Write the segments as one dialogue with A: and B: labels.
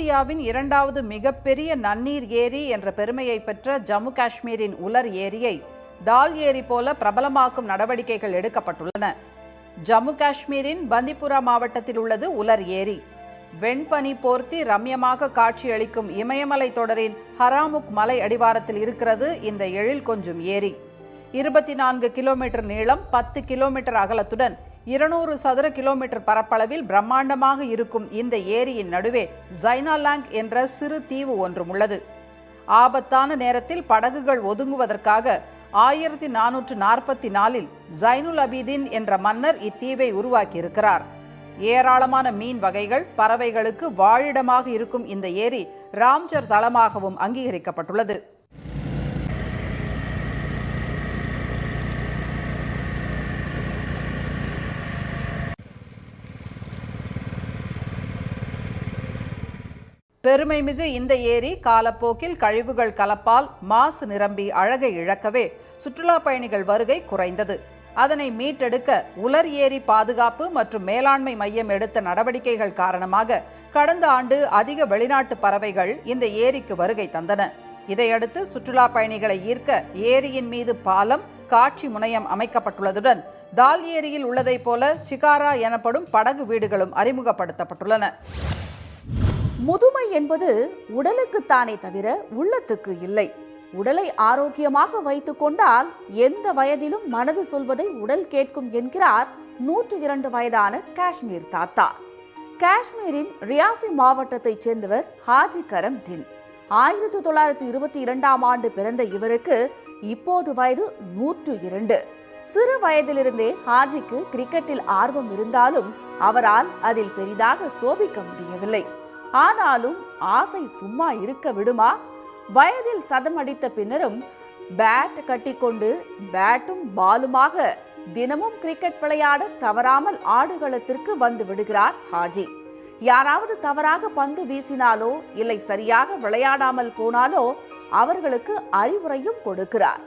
A: ஆசியாவின் இரண்டாவது மிகப்பெரிய நன்னீர் ஏரி என்ற பெருமையை பெற்ற ஜம்மு காஷ்மீரின் உலர் ஏரியை தால் ஏரி போல பிரபலமாக்கும் நடவடிக்கைகள் எடுக்கப்பட்டுள்ளன ஜம்மு காஷ்மீரின் பந்திபுரா மாவட்டத்தில் உள்ளது உலர் ஏரி வெண்பனி போர்த்தி ரம்யமாக காட்சியளிக்கும் இமயமலை தொடரின் ஹராமுக் மலை அடிவாரத்தில் இருக்கிறது இந்த எழில் கொஞ்சும் ஏரி இருபத்தி நான்கு கிலோமீட்டர் நீளம் பத்து கிலோமீட்டர் அகலத்துடன் இருநூறு சதுர கிலோமீட்டர் பரப்பளவில் பிரம்மாண்டமாக இருக்கும் இந்த ஏரியின் நடுவே ஜைனாலாங் என்ற சிறு தீவு ஒன்றும் உள்ளது ஆபத்தான நேரத்தில் படகுகள் ஒதுங்குவதற்காக ஆயிரத்தி நானூற்று நாற்பத்தி நாலில் ஜைனுல் அபீதீன் என்ற மன்னர் இத்தீவை உருவாக்கியிருக்கிறார் ஏராளமான மீன் வகைகள் பறவைகளுக்கு வாழிடமாக இருக்கும் இந்த ஏரி ராம்ஜர் தளமாகவும் அங்கீகரிக்கப்பட்டுள்ளது பெருமைமிகு இந்த ஏரி காலப்போக்கில் கழிவுகள் கலப்பால் மாசு நிரம்பி அழகை இழக்கவே சுற்றுலா பயணிகள் வருகை குறைந்தது அதனை மீட்டெடுக்க உலர் ஏரி பாதுகாப்பு மற்றும் மேலாண்மை மையம் எடுத்த நடவடிக்கைகள் காரணமாக கடந்த ஆண்டு அதிக வெளிநாட்டு பறவைகள் இந்த ஏரிக்கு வருகை தந்தன இதையடுத்து சுற்றுலா பயணிகளை ஈர்க்க ஏரியின் மீது பாலம் காட்சி முனையம் அமைக்கப்பட்டுள்ளதுடன் தால் ஏரியில் உள்ளதைப் போல சிகாரா எனப்படும் படகு வீடுகளும் அறிமுகப்படுத்தப்பட்டுள்ளன
B: முதுமை என்பது உடலுக்குத்தானே தவிர உள்ளத்துக்கு இல்லை உடலை ஆரோக்கியமாக வைத்து கொண்டால் எந்த வயதிலும் மனது சொல்வதை உடல் கேட்கும் என்கிறார் நூற்று இரண்டு வயதான காஷ்மீர் தாத்தா காஷ்மீரின் ரியாசி மாவட்டத்தைச் சேர்ந்தவர் ஹாஜி கரம் தின் ஆயிரத்தி தொள்ளாயிரத்தி இருபத்தி இரண்டாம் ஆண்டு பிறந்த இவருக்கு இப்போது வயது நூற்று இரண்டு சிறு வயதிலிருந்தே ஹாஜிக்கு கிரிக்கெட்டில் ஆர்வம் இருந்தாலும் அவரால் அதில் பெரிதாக சோபிக்க முடியவில்லை ஆனாலும் ஆசை சும்மா இருக்க விடுமா வயதில் சதம் அடித்த பின்னரும் பேட் கட்டிக்கொண்டு பேட்டும் பாலுமாக தினமும் கிரிக்கெட் விளையாட தவறாமல் ஆடுகளத்திற்கு வந்து விடுகிறார் ஹாஜி யாராவது தவறாக பந்து வீசினாலோ இல்லை சரியாக விளையாடாமல் போனாலோ அவர்களுக்கு அறிவுரையும் கொடுக்கிறார்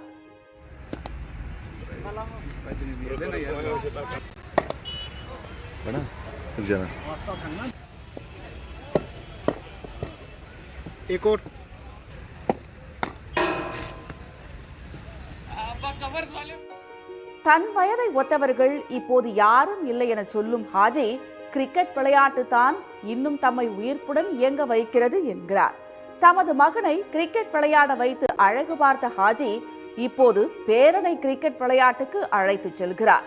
B: एक और தன் வயதை ஒத்தவர்கள் இப்போது யாரும் இல்லை என சொல்லும் ஹாஜி கிரிக்கெட் விளையாட்டு தான் இன்னும் தம்மை உயிர்ப்புடன் இயங்க வைக்கிறது என்கிறார் தமது மகனை கிரிக்கெட் விளையாட வைத்து அழகு பார்த்த ஹாஜி இப்போது பேரனை கிரிக்கெட் விளையாட்டுக்கு அழைத்து செல்கிறார்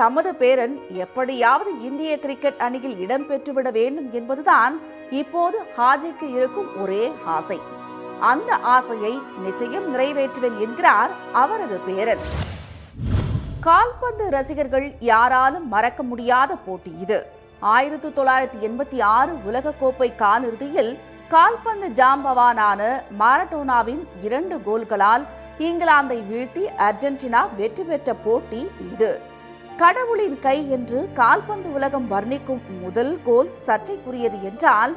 B: தமது பேரன் எப்படியாவது இந்திய கிரிக்கெட் அணியில் இடம்பெற்றுவிட வேண்டும் என்பதுதான் இப்போது ஹாஜிக்கு இருக்கும் ஒரே ஆசை அந்த ஆசையை நிச்சயம் நிறைவேற்றுவேன் என்கிறார் அவரது பேரன் கால்பந்து ரசிகர்கள் யாராலும் மறக்க முடியாத போட்டி இது ஆயிரத்தி தொள்ளாயிரத்தி எண்பத்தி ஆறு உலகக்கோப்பை காலிறுதியில் கால்பந்து ஜாம்பவானான மாரடோனாவின் இரண்டு கோல்களால் இங்கிலாந்தை வீழ்த்தி அர்ஜென்டினா வெற்றி பெற்ற போட்டி இது கடவுளின் கை என்று கால்பந்து உலகம் வர்ணிக்கும் முதல் கோல் சர்ச்சைக்குரியது என்றால்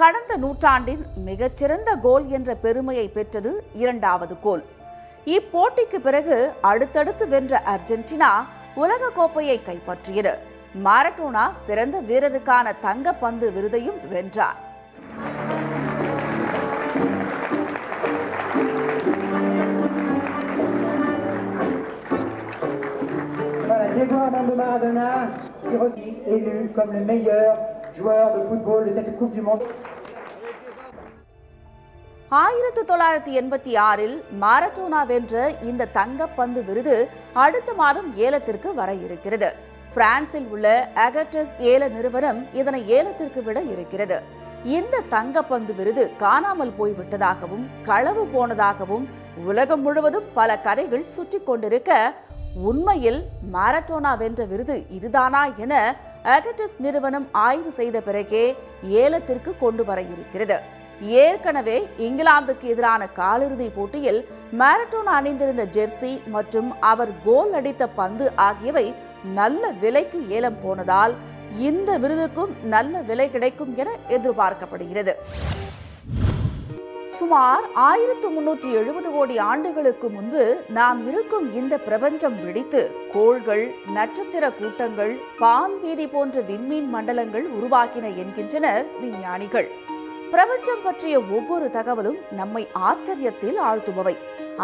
B: கடந்த நூற்றாண்டின் மிகச்சிறந்த கோல் என்ற பெருமையை பெற்றது இரண்டாவது கோல் இப்போட்டிக்கு பிறகு அடுத்தடுத்து வென்ற அர்ஜென்டினா உலக கோப்பையை கைப்பற்றியது மாரட்டோனா சிறந்த வீரருக்கான தங்க பந்து விருதையும் வென்றார் Armando Maradona, qui est élu comme le meilleur joueur de football de cette Coupe du Monde. ஆயிரத்தி தொள்ளாயிரத்தி எண்பத்தி ஆறில் மாரத்தோனா வென்ற இந்த தங்கப்பந்து விருது அடுத்த மாதம் ஏலத்திற்கு வர இருக்கிறது பிரான்சில் உள்ள அகட்டஸ் ஏல நிறுவனம் இதனை ஏலத்திற்கு விட இருக்கிறது இந்த தங்கப்பந்து விருது காணாமல் போய்விட்டதாகவும் களவு போனதாகவும் உலகம் முழுவதும் பல கதைகள் சுற்றி கொண்டிருக்க உண்மையில் மாரட்டோனா வென்ற விருது இதுதானா என அகட்டஸ் நிறுவனம் ஆய்வு செய்த பிறகே ஏலத்திற்கு கொண்டு வர இருக்கிறது ஏற்கனவே இங்கிலாந்துக்கு எதிரான காலிறுதி போட்டியில் மாரட்டோன் அணிந்திருந்த ஜெர்சி மற்றும் அவர் கோல் அடித்த பந்து ஆகியவை நல்ல விலைக்கு ஏலம் போனதால் இந்த விருதுக்கும் நல்ல விலை கிடைக்கும் என எதிர்பார்க்கப்படுகிறது சுமார் ஆயிரத்து முன்னூற்றி எழுபது கோடி ஆண்டுகளுக்கு முன்பு நாம் இருக்கும் இந்த பிரபஞ்சம் வெடித்து கோள்கள் நட்சத்திர கூட்டங்கள் பாம் வீதி போன்ற விண்மீன் மண்டலங்கள் உருவாக்கின என்கின்றனர் விஞ்ஞானிகள் பிரபஞ்சம் பற்றிய ஒவ்வொரு தகவலும் நம்மை ஆச்சரியத்தில் ஆழ்த்துபவை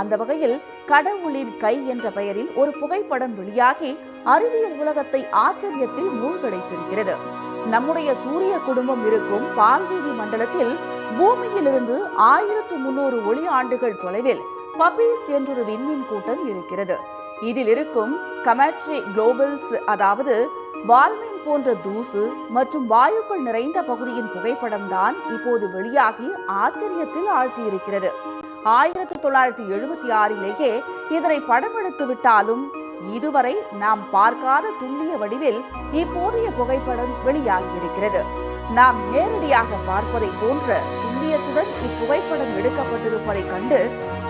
B: அந்த வகையில் கடவுளின் கை என்ற பெயரில் ஒரு புகைப்படம் வெளியாகி அறிவியல் உலகத்தை ஆச்சரியத்தில் மூழ்கடைத்திருக்கிறது நம்முடைய சூரிய குடும்பம் இருக்கும் பால்வீதி மண்டலத்தில் பூமியிலிருந்து ஆயிரத்து முன்னூறு ஒளி ஆண்டுகள் தொலைவில் பபீஸ் என்றொரு விண்மீன் கூட்டம் இருக்கிறது இதில் இருக்கும் கமேட்ரி குளோபல்ஸ் அதாவது வால்மீன் போன்ற தூசு மற்றும் வாயுக்கள் நிறைந்த பகுதியின் புகைப்படம் தான் இப்போது வெளியாகி ஆச்சரியத்தில் ஆழ்த்தியிருக்கிறது ஆயிரத்தி தொள்ளாயிரத்தி எழுபத்தி ஆறிலேயே இதனை படமெடுத்து விட்டாலும் இதுவரை நாம் பார்க்காத துல்லிய வடிவில் இப்போதைய புகைப்படம் வெளியாகியிருக்கிறது நாம் நேரடியாக பார்ப்பதை போன்ற துல்லியத்துடன் இப்புகைப்படம் எடுக்கப்பட்டிருப்பதை கண்டு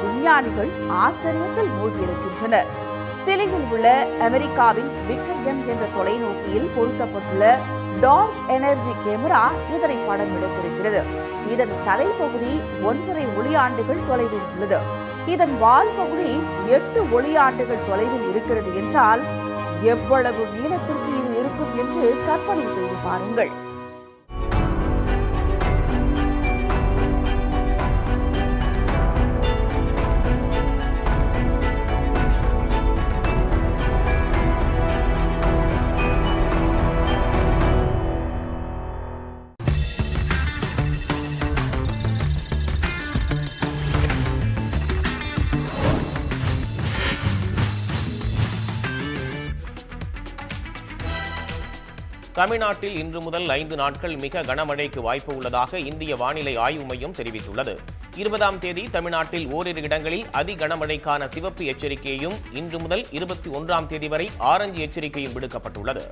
B: விஞ்ஞானிகள் ஆச்சரியத்தில் மூழ்கியிருக்கின்றனர் சிலியில் உள்ள அமெரிக்காவின் விக்டர் எம் என்ற தொலைநோக்கியில் பொருத்தப்பட்டுள்ள டார்க் எனர்ஜி கேமரா இதனை படம் எடுத்திருக்கிறது இதன் தலைப்பகுதி ஒன்றரை ஒளியாண்டுகள் தொலைவில் உள்ளது இதன் வால் பகுதி எட்டு ஒளியாண்டுகள் தொலைவில் இருக்கிறது என்றால் எவ்வளவு நீளத்திற்கு இது இருக்கும் என்று கற்பனை செய்து பாருங்கள்
C: தமிழ்நாட்டில் இன்று முதல் ஐந்து நாட்கள் மிக கனமழைக்கு வாய்ப்பு உள்ளதாக இந்திய வானிலை ஆய்வு மையம் தெரிவித்துள்ளது இருபதாம் தேதி தமிழ்நாட்டில் ஓரிரு இடங்களில் அதி கனமழைக்கான சிவப்பு எச்சரிக்கையும் இன்று முதல் இருபத்தி ஒன்றாம் தேதி வரை ஆரஞ்சு எச்சரிக்கையும் விடுக்கப்பட்டுள்ளது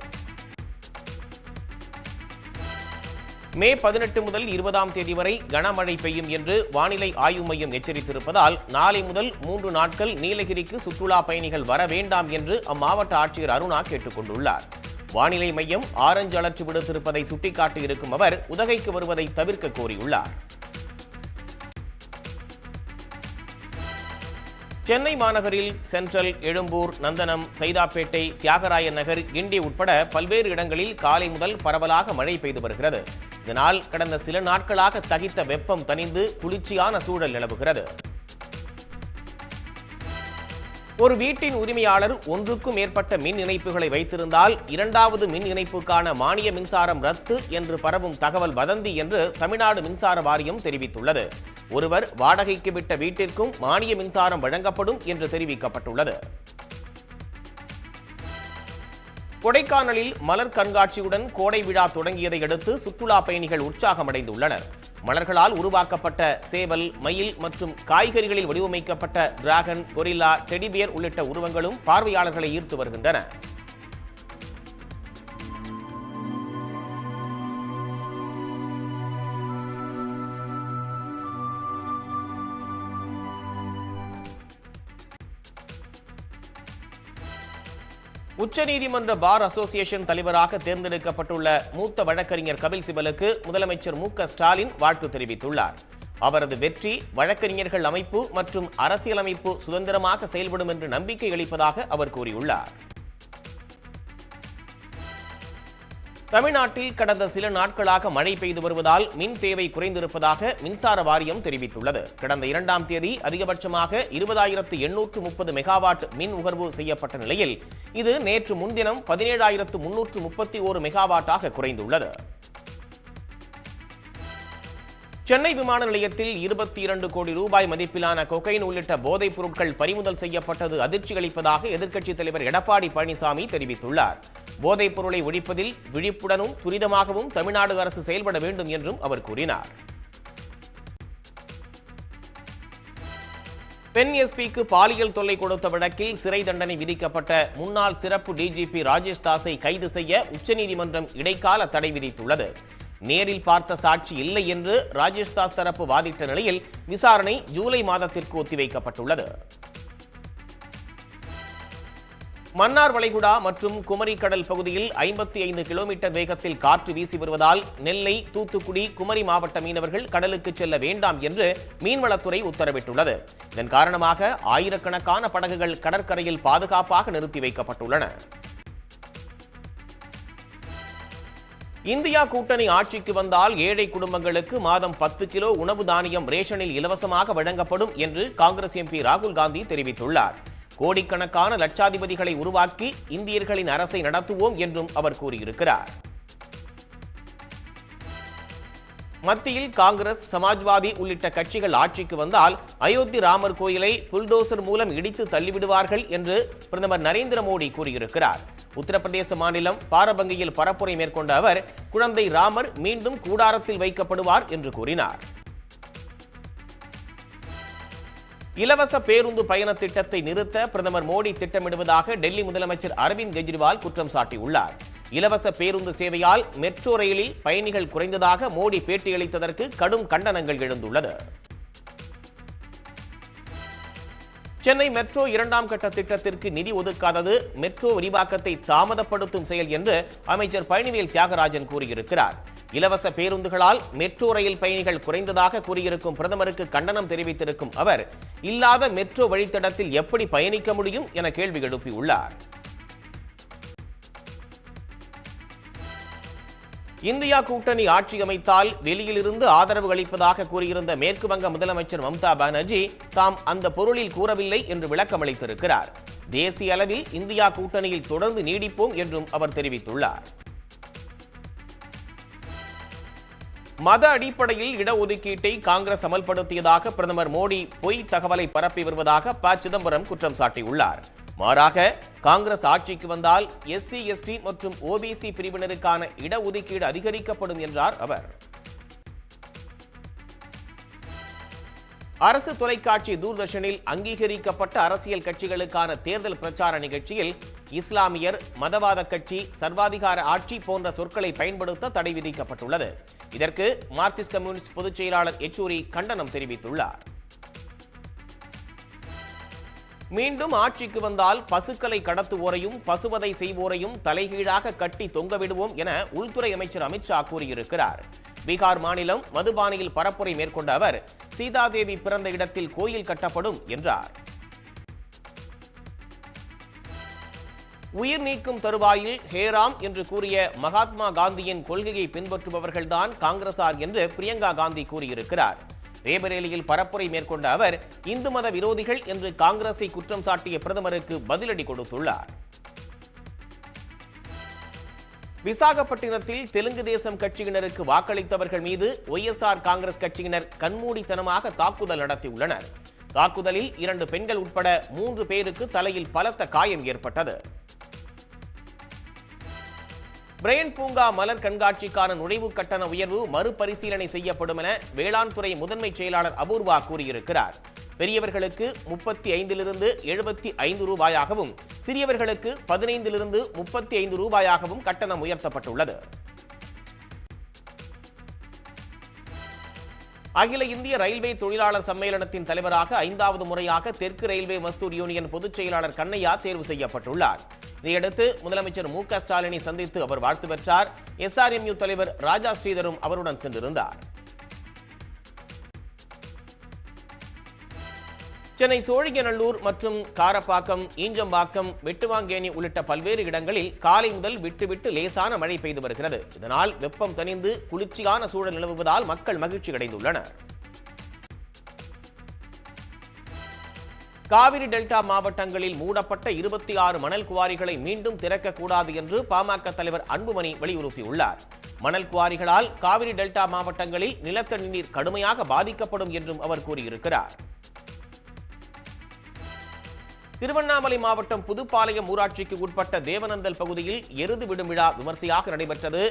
C: மே பதினெட்டு முதல் இருபதாம் தேதி வரை கனமழை பெய்யும் என்று வானிலை ஆய்வு மையம் எச்சரித்திருப்பதால் நாளை முதல் மூன்று நாட்கள் நீலகிரிக்கு சுற்றுலா பயணிகள் வர வேண்டாம் என்று அம்மாவட்ட ஆட்சியர் அருணா கேட்டுக் கொண்டுள்ளார் வானிலை மையம் ஆரஞ்சு அலர்ட் விடுத்திருப்பதை சுட்டிக்காட்டியிருக்கும் அவர் உதகைக்கு வருவதை தவிர்க்க கோரியுள்ளார் சென்னை மாநகரில் சென்ட்ரல் எழும்பூர் நந்தனம் சைதாப்பேட்டை தியாகராய நகர் கிண்டி உட்பட பல்வேறு இடங்களில் காலை முதல் பரவலாக மழை பெய்து வருகிறது இதனால் கடந்த சில நாட்களாக தகித்த வெப்பம் தணிந்து குளிர்ச்சியான சூழல் நிலவுகிறது ஒரு வீட்டின் உரிமையாளர் ஒன்றுக்கும் மேற்பட்ட மின் இணைப்புகளை வைத்திருந்தால் இரண்டாவது மின் இணைப்புக்கான மானிய மின்சாரம் ரத்து என்று பரவும் தகவல் வதந்தி என்று தமிழ்நாடு மின்சார வாரியம் தெரிவித்துள்ளது ஒருவர் வாடகைக்கு விட்ட வீட்டிற்கும் மானிய மின்சாரம் வழங்கப்படும் என்று தெரிவிக்கப்பட்டுள்ளது கொடைக்கானலில் மலர் கண்காட்சியுடன் கோடை விழா தொடங்கியதை அடுத்து சுற்றுலா பயணிகள் உற்சாகமடைந்துள்ளனர் மலர்களால் உருவாக்கப்பட்ட சேவல் மயில் மற்றும் காய்கறிகளில் வடிவமைக்கப்பட்ட டிராகன் கொரில்லா டெடிபியர் உள்ளிட்ட உருவங்களும் பார்வையாளர்களை ஈர்த்து வருகின்றன உச்சநீதிமன்ற பார் அசோசியேஷன் தலைவராக தேர்ந்தெடுக்கப்பட்டுள்ள மூத்த வழக்கறிஞர் கபில் சிபலுக்கு முதலமைச்சர் மு ஸ்டாலின் வாழ்த்து தெரிவித்துள்ளார் அவரது வெற்றி வழக்கறிஞர்கள் அமைப்பு மற்றும் அரசியலமைப்பு சுதந்திரமாக செயல்படும் என்று நம்பிக்கை அளிப்பதாக அவர் கூறியுள்ளார் தமிழ்நாட்டில் கடந்த சில நாட்களாக மழை பெய்து வருவதால் மின் தேவை குறைந்திருப்பதாக மின்சார வாரியம் தெரிவித்துள்ளது கடந்த இரண்டாம் தேதி அதிகபட்சமாக இருபதாயிரத்து எண்ணூற்று முப்பது மெகாவாட் மின் உகர்வு செய்யப்பட்ட நிலையில் இது நேற்று முன்தினம் பதினேழாயிரத்து முன்னூற்று முப்பத்தி ஓரு மெகாவாட்டாக குறைந்துள்ளது சென்னை விமான நிலையத்தில் இருபத்தி இரண்டு கோடி ரூபாய் மதிப்பிலான கொகைன் உள்ளிட்ட போதைப் பொருட்கள் பறிமுதல் செய்யப்பட்டது அதிர்ச்சி அளிப்பதாக எதிர்க்கட்சித் தலைவர் எடப்பாடி பழனிசாமி தெரிவித்துள்ளார் போதைப் பொருளை ஒழிப்பதில் விழிப்புடனும் துரிதமாகவும் தமிழ்நாடு அரசு செயல்பட வேண்டும் என்றும் அவர் கூறினார் பெண் எஸ்பிக்கு பாலியல் தொல்லை கொடுத்த வழக்கில் சிறை தண்டனை விதிக்கப்பட்ட முன்னாள் சிறப்பு டிஜிபி ராஜேஷ் தாஸை கைது செய்ய உச்சநீதிமன்றம் இடைக்கால தடை விதித்துள்ளது நேரில் பார்த்த சாட்சி இல்லை என்று ராஜேஷ் தாஸ் தரப்பு வாதிட்ட நிலையில் விசாரணை ஜூலை மாதத்திற்கு ஒத்திவைக்கப்பட்டுள்ளது மன்னார் வளைகுடா மற்றும் குமரி கடல் பகுதியில் ஐம்பத்தி ஐந்து கிலோமீட்டர் வேகத்தில் காற்று வீசி வருவதால் நெல்லை தூத்துக்குடி குமரி மாவட்ட மீனவர்கள் கடலுக்கு செல்ல வேண்டாம் என்று மீன்வளத்துறை உத்தரவிட்டுள்ளது இதன் காரணமாக ஆயிரக்கணக்கான படகுகள் கடற்கரையில் பாதுகாப்பாக நிறுத்தி வைக்கப்பட்டுள்ளன இந்தியா கூட்டணி ஆட்சிக்கு வந்தால் ஏழை குடும்பங்களுக்கு மாதம் பத்து கிலோ உணவு தானியம் ரேஷனில் இலவசமாக வழங்கப்படும் என்று காங்கிரஸ் எம்பி ராகுல் காந்தி தெரிவித்துள்ளார் கோடிக்கணக்கான லட்சாதிபதிகளை உருவாக்கி இந்தியர்களின் அரசை நடத்துவோம் என்றும் அவர் கூறியிருக்கிறார் மத்தியில் காங்கிரஸ் சமாஜ்வாதி உள்ளிட்ட கட்சிகள் ஆட்சிக்கு வந்தால் அயோத்தி ராமர் கோயிலை புல்டோசர் மூலம் இடித்து தள்ளிவிடுவார்கள் என்று பிரதமர் நரேந்திர மோடி கூறியிருக்கிறார் உத்தரப்பிரதேச மாநிலம் பாரபங்கியில் பரப்புரை மேற்கொண்ட அவர் குழந்தை ராமர் மீண்டும் கூடாரத்தில் வைக்கப்படுவார் என்று கூறினார் இலவச பேருந்து பயண திட்டத்தை நிறுத்த பிரதமர் மோடி திட்டமிடுவதாக டெல்லி முதலமைச்சர் அரவிந்த் கெஜ்ரிவால் குற்றம் சாட்டியுள்ளார் இலவச பேருந்து சேவையால் மெட்ரோ ரயிலில் பயணிகள் குறைந்ததாக மோடி பேட்டியளித்ததற்கு கடும் கண்டனங்கள் எழுந்துள்ளது சென்னை மெட்ரோ இரண்டாம் கட்ட திட்டத்திற்கு நிதி ஒதுக்காதது மெட்ரோ விரிவாக்கத்தை தாமதப்படுத்தும் செயல் என்று அமைச்சர் பழனிவேல் தியாகராஜன் கூறியிருக்கிறார் இலவச பேருந்துகளால் மெட்ரோ ரயில் பயணிகள் குறைந்ததாக கூறியிருக்கும் பிரதமருக்கு கண்டனம் தெரிவித்திருக்கும் அவர் இல்லாத மெட்ரோ வழித்தடத்தில் எப்படி பயணிக்க முடியும் என கேள்வி எழுப்பியுள்ளார் இந்தியா கூட்டணி ஆட்சி அமைத்தால் டெல்லியிலிருந்து ஆதரவு அளிப்பதாக கூறியிருந்த மேற்கு வங்க முதலமைச்சர் மம்தா பானர்ஜி தாம் அந்த பொருளில் கூறவில்லை என்று விளக்கமளித்திருக்கிறார் தேசிய அளவில் இந்தியா கூட்டணியில் தொடர்ந்து நீடிப்போம் என்றும் அவர் தெரிவித்துள்ளார் மத அடிப்படையில் இடஒதுக்கீட்டை காங்கிரஸ் அமல்படுத்தியதாக பிரதமர் மோடி பொய் தகவலை பரப்பி வருவதாக ப சிதம்பரம் குற்றம் சாட்டியுள்ளார் மாறாக காங்கிரஸ் ஆட்சிக்கு வந்தால் எஸ்சி எஸ்டி மற்றும் ஓபிசி பிரிவினருக்கான இடஒதுக்கீடு அதிகரிக்கப்படும் என்றார் அவர் அரசு தொலைக்காட்சி தூர்தர்ஷனில் அங்கீகரிக்கப்பட்ட அரசியல் கட்சிகளுக்கான தேர்தல் பிரச்சார நிகழ்ச்சியில் இஸ்லாமியர் மதவாத கட்சி சர்வாதிகார ஆட்சி போன்ற சொற்களை பயன்படுத்த தடை விதிக்கப்பட்டுள்ளது இதற்கு மார்க்சிஸ்ட் கம்யூனிஸ்ட் பொதுச் செயலாளர் யெச்சூரி கண்டனம் தெரிவித்துள்ளார் மீண்டும் ஆட்சிக்கு வந்தால் பசுக்களை கடத்துவோரையும் பசுவதை செய்வோரையும் தலைகீழாக கட்டி தொங்கவிடுவோம் என உள்துறை அமைச்சர் அமித்ஷா கூறியிருக்கிறார் பீகார் மாநிலம் மதுபானியில் பரப்புரை மேற்கொண்ட அவர் சீதாதேவி பிறந்த இடத்தில் கோயில் கட்டப்படும் என்றார் உயிர் நீக்கும் தருவாயில் ஹேராம் என்று கூறிய மகாத்மா காந்தியின் கொள்கையை பின்பற்றுபவர்கள்தான் காங்கிரசார் என்று பிரியங்கா காந்தி கூறியிருக்கிறார் ரேபரேலியில் பரப்புரை மேற்கொண்ட அவர் இந்து மத விரோதிகள் என்று காங்கிரஸை குற்றம் சாட்டிய பிரதமருக்கு பதிலடி கொடுத்துள்ளார் விசாகப்பட்டினத்தில் தெலுங்கு தேசம் கட்சியினருக்கு வாக்களித்தவர்கள் மீது ஒய்எஸ்ஆர் காங்கிரஸ் கட்சியினர் கண்மூடித்தனமாக தாக்குதல் நடத்தியுள்ளனர் தாக்குதலில் இரண்டு பெண்கள் உட்பட மூன்று பேருக்கு தலையில் பலத்த காயம் ஏற்பட்டது பிரெயின் பூங்கா மலர் கண்காட்சிக்கான நுழைவு கட்டண உயர்வு மறுபரிசீலனை செய்யப்படும் என வேளாண் துறை முதன்மை செயலாளர் அபூர்வா கூறியிருக்கிறார் பெரியவர்களுக்கு முப்பத்தி ஐந்திலிருந்து எழுபத்தி ஐந்து ரூபாயாகவும் சிறியவர்களுக்கு பதினைந்திலிருந்து முப்பத்தி ஐந்து ரூபாயாகவும் கட்டணம் உயர்த்தப்பட்டுள்ளது அகில இந்திய ரயில்வே தொழிலாளர் சம்மேளனத்தின் தலைவராக ஐந்தாவது முறையாக தெற்கு ரயில்வே மஸ்தூர் யூனியன் பொதுச் செயலாளர் கண்ணையா தேர்வு செய்யப்பட்டுள்ளார் இதையடுத்து முதலமைச்சர் மு ஸ்டாலினை சந்தித்து அவர் வாழ்த்து பெற்றார் எஸ்ஆர்எம்யூ தலைவர் ராஜா ஸ்ரீதரும் அவருடன் சென்றிருந்தார் சென்னை சோழிகநல்லூர் மற்றும் காரப்பாக்கம் ஈஞ்சம்பாக்கம் வெட்டுவாங்கேணி உள்ளிட்ட பல்வேறு இடங்களில் காலை முதல் விட்டுவிட்டு லேசான மழை பெய்து வருகிறது இதனால் வெப்பம் தணிந்து குளிர்ச்சியான சூழல் நிலவுவதால் மக்கள் மகிழ்ச்சி அடைந்துள்ளனர் காவிரி டெல்டா மாவட்டங்களில் மூடப்பட்ட இருபத்தி ஆறு மணல் குவாரிகளை மீண்டும் திறக்கக்கூடாது என்று பாமக தலைவர் அன்புமணி வலியுறுத்தியுள்ளார் மணல் குவாரிகளால் காவிரி டெல்டா மாவட்டங்களில் நிலத்தடி நீர் கடுமையாக பாதிக்கப்படும் என்றும் அவர் கூறியிருக்கிறார் திருவண்ணாமலை மாவட்டம் புதுப்பாளையம் ஊராட்சிக்கு உட்பட்ட தேவநந்தல் பகுதியில் எருது விடும் விழா விமர்சையாக நடைபெற்றது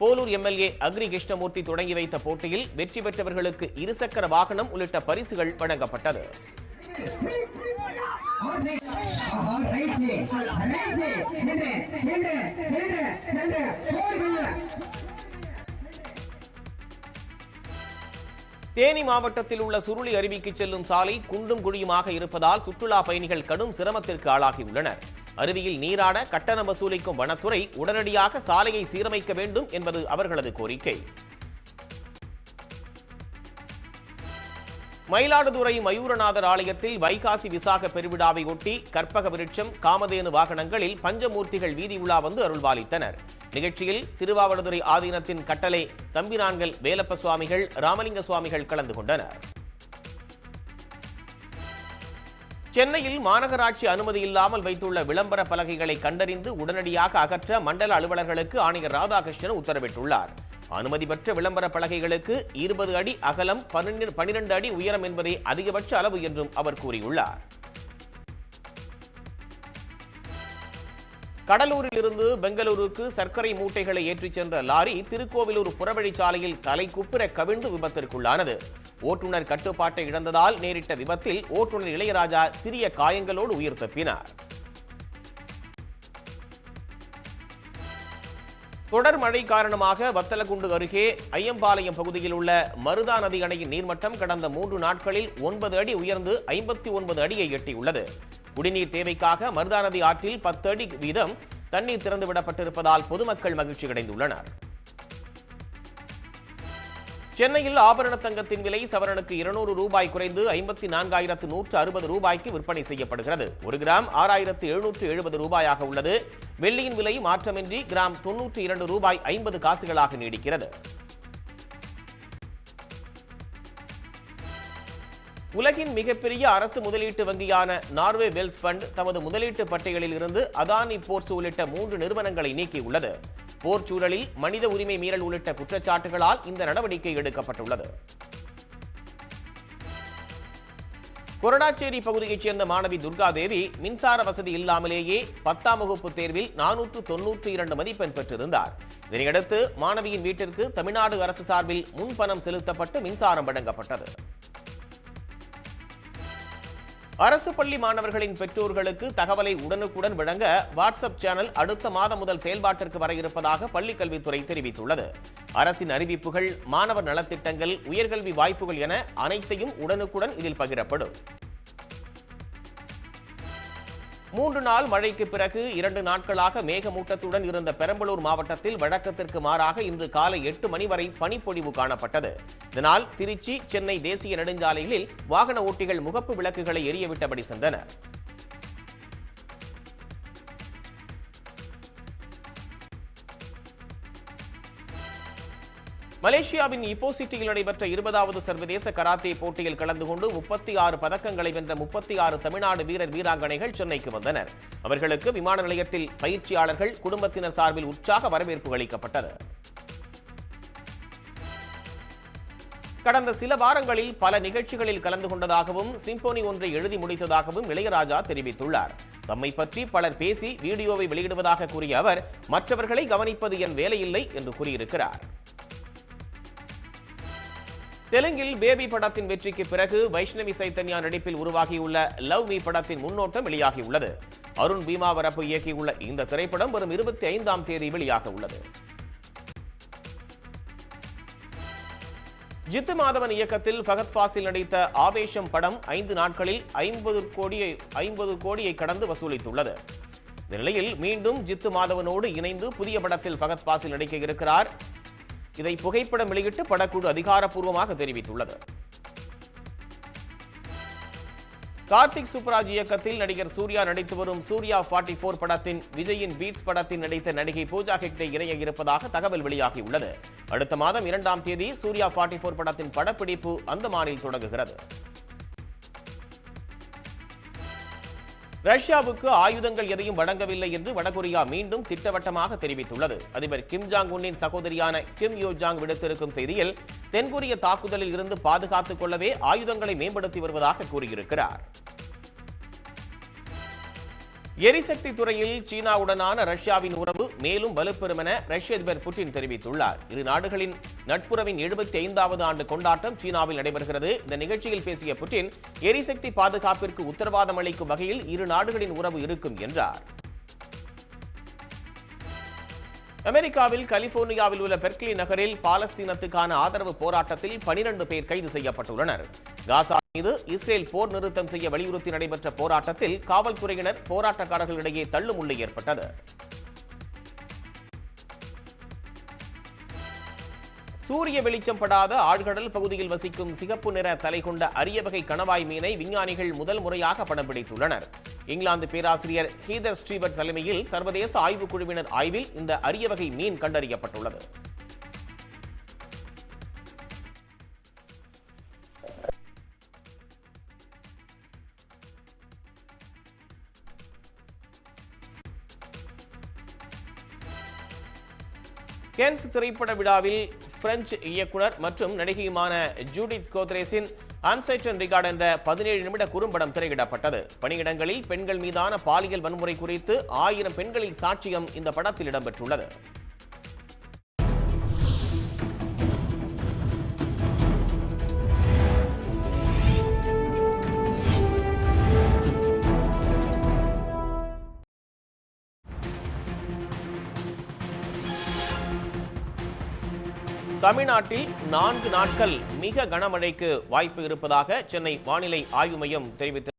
C: போலூர் எம்எல்ஏ அக்ரி கிருஷ்ணமூர்த்தி தொடங்கி வைத்த போட்டியில் வெற்றி பெற்றவர்களுக்கு இருசக்கர வாகனம் உள்ளிட்ட பரிசுகள் வழங்கப்பட்டது தேனி மாவட்டத்தில் உள்ள சுருளி அருவிக்கு செல்லும் சாலை குண்டும் குழியுமாக இருப்பதால் சுற்றுலா பயணிகள் கடும் சிரமத்திற்கு ஆளாகியுள்ளனர் அருவியில் நீராட கட்டணம் வசூலிக்கும் வனத்துறை உடனடியாக சாலையை சீரமைக்க வேண்டும் என்பது அவர்களது கோரிக்கை மயிலாடுதுறை மயூரநாதர் ஆலயத்தில் வைகாசி விசாக பெருவிழாவை ஒட்டி கற்பக விருட்சம் காமதேனு வாகனங்களில் பஞ்சமூர்த்திகள் வீதி உலா வந்து அருள்வாளித்தனர் நிகழ்ச்சியில் திருவாவடுதுறை ஆதீனத்தின் கட்டளை தம்பிரான்கள் வேலப்ப சுவாமிகள் ராமலிங்க சுவாமிகள் கலந்து கொண்டனர் சென்னையில் மாநகராட்சி அனுமதி இல்லாமல் வைத்துள்ள விளம்பர பலகைகளை கண்டறிந்து உடனடியாக அகற்ற மண்டல அலுவலர்களுக்கு ஆணையர் ராதாகிருஷ்ணன் உத்தரவிட்டுள்ளார் அனுமதி பெற்ற விளம்பர பலகைகளுக்கு இருபது அடி அகலம் பன்னிரண்டு அடி உயரம் என்பதே அதிகபட்ச அளவு என்றும் அவர் கூறியுள்ளார் கடலூரில் இருந்து பெங்களூருக்கு சர்க்கரை மூட்டைகளை ஏற்றிச் சென்ற லாரி திருக்கோவிலூர் புறவழிச்சாலையில் தலை குப்புற கவிழ்ந்து விபத்திற்குள்ளானது ஓட்டுநர் கட்டுப்பாட்டை இழந்ததால் நேரிட்ட விபத்தில் ஓட்டுநர் இளையராஜா சிறிய காயங்களோடு உயிர் தப்பினார் தொடர் மழை காரணமாக வத்தலக்குண்டு அருகே ஐயம்பாளையம் பகுதியில் உள்ள மருதா நதி அணையின் நீர்மட்டம் கடந்த மூன்று நாட்களில் ஒன்பது அடி உயர்ந்து ஐம்பத்தி ஒன்பது அடியை எட்டியுள்ளது குடிநீர் தேவைக்காக மருதா நதி ஆற்றில் பத்து அடி வீதம் தண்ணீர் திறந்துவிடப்பட்டிருப்பதால் பொதுமக்கள் மகிழ்ச்சி அடைந்துள்ளனர் சென்னையில் ஆபரண தங்கத்தின் விலை சவரனுக்கு இருநூறு ரூபாய் குறைந்து ஐம்பத்தி நான்காயிரத்து நூற்று அறுபது ரூபாய்க்கு விற்பனை செய்யப்படுகிறது ஒரு கிராம் ஆறாயிரத்து எழுநூற்று எழுபது ரூபாயாக உள்ளது வெள்ளியின் விலை மாற்றமின்றி கிராம் தொன்னூற்று இரண்டு ரூபாய் ஐம்பது காசுகளாக நீடிக்கிறது உலகின் மிகப்பெரிய அரசு முதலீட்டு வங்கியான நார்வே வெல்த் ஃபண்ட் தமது முதலீட்டு பட்டியலில் இருந்து அதானி போர்ஸ் உள்ளிட்ட மூன்று நிறுவனங்களை நீக்கியுள்ளது போர் சூழலில் மனித உரிமை மீறல் உள்ளிட்ட குற்றச்சாட்டுகளால் இந்த நடவடிக்கை எடுக்கப்பட்டுள்ளது கொரடாச்சேரி பகுதியைச் சேர்ந்த மாணவி துர்காதேவி மின்சார வசதி இல்லாமலேயே பத்தாம் வகுப்பு தேர்வில் நானூற்று தொன்னூற்றி இரண்டு மதிப்பெண் பெற்றிருந்தார் இதனையடுத்து மாணவியின் வீட்டிற்கு தமிழ்நாடு அரசு சார்பில் முன்பணம் செலுத்தப்பட்டு மின்சாரம் வழங்கப்பட்டது அரசு பள்ளி மாணவர்களின் பெற்றோர்களுக்கு தகவலை உடனுக்குடன் வழங்க வாட்ஸ்அப் சேனல் அடுத்த மாதம் முதல் செயல்பாட்டிற்கு வர இருப்பதாக பள்ளிக்கல்வித்துறை தெரிவித்துள்ளது அரசின் அறிவிப்புகள் மாணவர் நலத்திட்டங்கள் உயர்கல்வி வாய்ப்புகள் என அனைத்தையும் உடனுக்குடன் இதில் பகிரப்படும் மூன்று நாள் மழைக்கு பிறகு இரண்டு நாட்களாக மேகமூட்டத்துடன் இருந்த பெரம்பலூர் மாவட்டத்தில் வழக்கத்திற்கு மாறாக இன்று காலை எட்டு மணி வரை பனிப்பொழிவு காணப்பட்டது இதனால் திருச்சி சென்னை தேசிய நெடுஞ்சாலைகளில் வாகன ஓட்டிகள் முகப்பு விளக்குகளை எரியவிட்டபடி சென்றனர் மலேசியாவின் இப்போ சிட்டியில் நடைபெற்ற இருபதாவது சர்வதேச கராத்தே போட்டியில் கலந்து கொண்டு முப்பத்தி ஆறு பதக்கங்களை வென்ற முப்பத்தி ஆறு தமிழ்நாடு வீரர் வீராங்கனைகள் சென்னைக்கு வந்தனர் அவர்களுக்கு விமான நிலையத்தில் பயிற்சியாளர்கள் குடும்பத்தினர் சார்பில் உற்சாக வரவேற்பு அளிக்கப்பட்டது கடந்த சில வாரங்களில் பல நிகழ்ச்சிகளில் கலந்து கொண்டதாகவும் சிம்போனி ஒன்றை எழுதி முடித்ததாகவும் இளையராஜா தெரிவித்துள்ளார் தம்மை பற்றி பலர் பேசி வீடியோவை வெளியிடுவதாக கூறிய அவர் மற்றவர்களை கவனிப்பது என் வேலையில்லை என்று கூறியிருக்கிறார் தெலுங்கில் பேபி படத்தின் வெற்றிக்கு பிறகு வைஷ்ணவி சைத்தன்யா நடிப்பில் உருவாகியுள்ள லவ் மீ படத்தின் முன்னோட்டம் வெளியாகியுள்ளது அருண் பீமாவரப்பு இயக்கியுள்ள இந்த திரைப்படம் வரும் இருபத்தி ஐந்தாம் தேதி வெளியாக உள்ளது ஜித்து மாதவன் இயக்கத்தில் ஃபகத் பாசில் நடித்த ஆவேஷம் படம் ஐந்து நாட்களில் ஐம்பது கோடியை ஐம்பது கோடியை கடந்து வசூலித்துள்ளது இந்த நிலையில் மீண்டும் ஜித்து மாதவனோடு இணைந்து புதிய படத்தில் ஃபகத் பாசில் நடிக்க இருக்கிறார் இதை புகைப்படம் வெளியிட்டு படக்குழு அதிகாரப்பூர்வமாக தெரிவித்துள்ளது கார்த்திக் சுப்ராஜ் இயக்கத்தில் நடிகர் சூர்யா நடித்து வரும் சூர்யா ஃபார்ட்டி போர் படத்தின் விஜயின் பீட்ஸ் படத்தில் நடித்த நடிகை பூஜா ஹெக்டே இணைய இருப்பதாக தகவல் வெளியாகியுள்ளது அடுத்த மாதம் இரண்டாம் தேதி சூர்யா ஃபார்ட்டி போர் படத்தின் படப்பிடிப்பு அந்தமானில் தொடங்குகிறது ரஷ்யாவுக்கு ஆயுதங்கள் எதையும் வழங்கவில்லை என்று வடகொரியா மீண்டும் திட்டவட்டமாக தெரிவித்துள்ளது அதிபர் கிம் ஜாங் உன்னின் சகோதரியான கிம் யோ ஜாங் விடுத்திருக்கும் செய்தியில் தென்கொரிய தாக்குதலில் இருந்து பாதுகாத்துக் கொள்ளவே ஆயுதங்களை மேம்படுத்தி வருவதாக கூறியிருக்கிறார் எரிசக்தி துறையில் சீனாவுடனான ரஷ்யாவின் உறவு மேலும் வலுப்பெறும் என ரஷ்ய அதிபர் புட்டின் தெரிவித்துள்ளார் இரு நாடுகளின் நட்புறவின் எழுபத்தி ஐந்தாவது ஆண்டு கொண்டாட்டம் சீனாவில் நடைபெறுகிறது இந்த நிகழ்ச்சியில் பேசிய புட்டின் எரிசக்தி பாதுகாப்பிற்கு உத்தரவாதம் அளிக்கும் வகையில் இரு நாடுகளின் உறவு இருக்கும் என்றார் அமெரிக்காவில் கலிபோர்னியாவில் உள்ள பெர்க்லி நகரில் பாலஸ்தீனத்துக்கான ஆதரவு போராட்டத்தில் பனிரண்டு பேர் கைது செய்யப்பட்டுள்ளனர் காசா மீது இஸ்ரேல் போர் நிறுத்தம் செய்ய வலியுறுத்தி நடைபெற்ற போராட்டத்தில் காவல்துறையினர் போராட்டக்காரர்களிடையே தள்ளுமுள்ளு ஏற்பட்டது சூரிய வெளிச்சம் படாத ஆழ்கடல் பகுதியில் வசிக்கும் சிகப்பு நிற தலை கொண்ட அரிய வகை கணவாய் மீனை விஞ்ஞானிகள் முதல் முறையாக படம் பிடித்துள்ளனர் இங்கிலாந்து பேராசிரியர் ஹீதர் ஸ்ரீபட் தலைமையில் சர்வதேச ஆய்வுக் குழுவினர் ஆய்வில் இந்த அரிய வகை மீன் கண்டறியப்பட்டுள்ளது கேன்ஸ் திரைப்பட விழாவில் பிரெஞ்சு இயக்குனர் மற்றும் நடிகையுமான ஜூடித் கோத்ரேஸின் அன்சைட்டன் ரிகார்ட் என்ற பதினேழு நிமிட குறும்படம் திரையிடப்பட்டது பணியிடங்களில் பெண்கள் மீதான பாலியல் வன்முறை குறித்து ஆயிரம் பெண்களின் சாட்சியம் இந்த படத்தில் இடம்பெற்றுள்ளது தமிழ்நாட்டில் நான்கு நாட்கள் மிக கனமழைக்கு வாய்ப்பு இருப்பதாக சென்னை வானிலை ஆய்வு மையம் தெரிவித்து